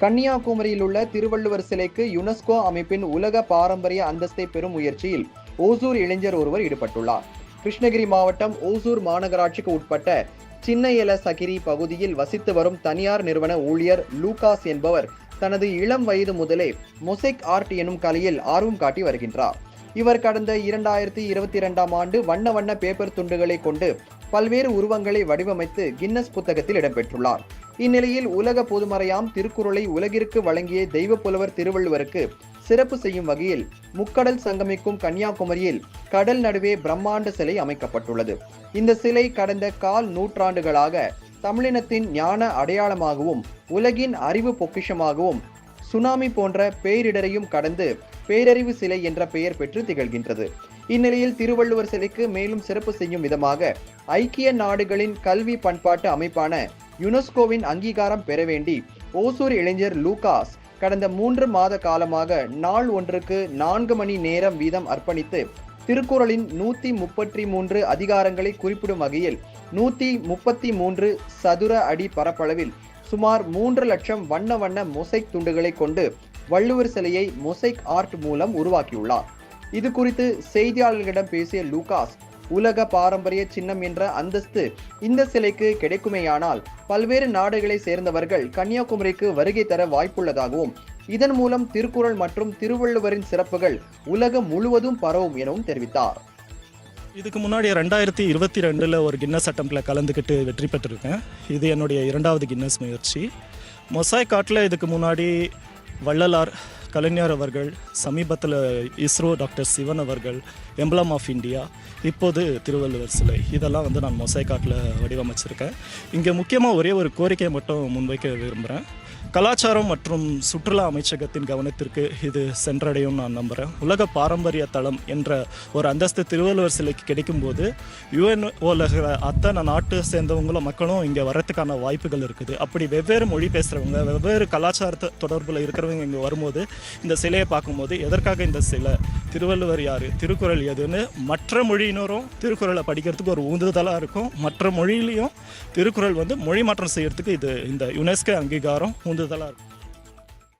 கன்னியாகுமரியில் உள்ள திருவள்ளுவர் சிலைக்கு யுனெஸ்கோ அமைப்பின் உலக பாரம்பரிய அந்தஸ்தை பெறும் முயற்சியில் ஓசூர் இளைஞர் ஒருவர் ஈடுபட்டுள்ளார். கிருஷ்ணகிரி மாவட்டம் ஓசூர் மாநகராட்சிக்கு உட்பட்ட சின்ன சகிரி பகுதியில் வசித்து வரும் தனியார் நிறுவன ஊழியர் லூகாஸ் என்பவர் தனது இளம் வயது முதலே மொசைக் ஆர்ட் எனும் கலையில் ஆர்வம் காட்டி வருகின்றார். இவர் கடந்த இரண்டாயிரத்தி இருபத்தி இரண்டாம் ஆண்டு வண்ண வண்ண பேப்பர் துண்டுகளை கொண்டு பல்வேறு உருவங்களை வடிவமைத்து கின்னஸ் புத்தகத்தில் இடம்பெற்றுள்ளார். இந்நிலையில் உலக பொதுமறையாம் திருக்குறளை உலகிற்கு வழங்கிய தெய்வ புலவர் திருவள்ளுவருக்கு சிறப்பு செய்யும் வகையில் முக்கடல் சங்கமிக்கும் கன்னியாகுமரியில் கடல் நடுவே பிரம்மாண்ட சிலை அமைக்கப்பட்டுள்ளது. இந்த சிலை கடந்த கால் நூற்றாண்டுகளாக தமிழினத்தின் ஞான அடையாளமாகவும் உலகின் அறிவு பொக்கிஷமாகவும் சுனாமி போன்ற பேரிடரையும் கடந்து பேரறிவு சிலை என்ற பெயர் பெற்று திகழ்கின்றது. இந்நிலையில் திருவள்ளுவர் சிலைக்கு மேலும் சிறப்பு செய்யும் விதமாக ஐக்கிய நாடுகளின் கல்வி பண்பாட்டு அமைப்பான யுனெஸ்கோவின் அங்கீகாரம் பெற வேண்டி ஓசூர் இளைஞர் லூகாஸ் கடந்த மூன்று மாத காலமாக நாள் ஒன்றுக்கு நான்கு மணி நேரம் வீதம் அர்ப்பணித்து திருக்குறளின் நூத்தி முப்பத்தி மூன்று அதிகாரங்களை குறிப்பிடும் வகையில் நூத்தி முப்பத்தி மூன்று சதுர அடி பரப்பளவில் சுமார் மூன்று லட்சம் வண்ண வண்ண மொசைக் துண்டுகளை கொண்டு வள்ளுவர் சிலையை மொசைக் ஆர்ட் மூலம் உருவாக்கியுள்ளார். இது குறித்து செய்தியாளர்களிடம் பேசிய லூகாஸ் உலக பாரம்பரிய சின்னம் என்ற அந்தஸ்து இந்த சிலைக்கு கிடைக்குமேயானால் பல்வேறு நாடுகளை சேர்ந்தவர்கள் கன்னியாகுமரிக்கு வருகை தர வாய்ப்புள்ளதாகவும் இதன் மூலம் திருக்குறள் மற்றும் திருவள்ளுவரின் சிறப்புகள் உலகம் முழுவதும் பரவும் எனவும் தெரிவித்தார். இதுக்கு முன்னாடி ரெண்டாயிரத்தி இருபத்தி ரெண்டில் ஒரு கின்னஸ் அட்டம்பில் கலந்துக்கிட்டு வெற்றி பெற்றிருக்கேன். இது என்னுடைய இரண்டாவது கின்னஸ் முயற்சி. மொசாய் காட்டில் இதுக்கு முன்னாடி வள்ளலார் கலைஞர் அவர்கள் சமீபத்தில் இஸ்ரோ டாக்டர் சிவன் அவர்கள் எம்பளம் ஆஃப் இந்தியா இப்போது திருவள்ளுவர் சிலை. இதெல்லாம் வந்து நான் மொசை காட்டில் வடிவமைச்சிருக்கேன். இங்கே முக்கியமாக ஒரே ஒரு கோரிக்கையை மட்டும் முன்வைக்க விரும்புகிறேன் கலாச்சாரம் மற்றும் சுற்றுலா அமைச்சகத்தின் கவனத்திற்கு இது சென்றடையும் நான் நம்புகிறேன் உலக பாரம்பரிய தளம் என்ற ஒரு அந்தஸ்து திருவள்ளுவர் சிலைக்கு கிடைக்கும்போது யுஎன்ஓவில் இருக்கிற அத்தனை நாட்டு சேர்ந்தவங்களும் மக்களும் இங்கே வரத்துக்கான வாய்ப்புகள் இருக்குது. அப்படி வெவ்வேறு மொழி பேசுகிறவங்க வெவ்வேறு கலாச்சாரத்தை தொடர்பில் இருக்கிறவங்க இங்கே வரும்போது இந்த சிலையை பார்க்கும்போது எதற்காக இந்த சிலை திருவள்ளுவர் யார் திருக்குறள் எதுன்னு மற்ற மொழியினரும் திருக்குறளை படிக்கிறதுக்கு ஒரு உந்துதலாக இருக்கும். மற்ற மொழியிலையும் திருக்குறள் வந்து மொழி மாற்றம் செய்கிறதுக்கு இது இந்த யுனெஸ்கோ அங்கீகாரம் உந்துதலாக இருக்கும்.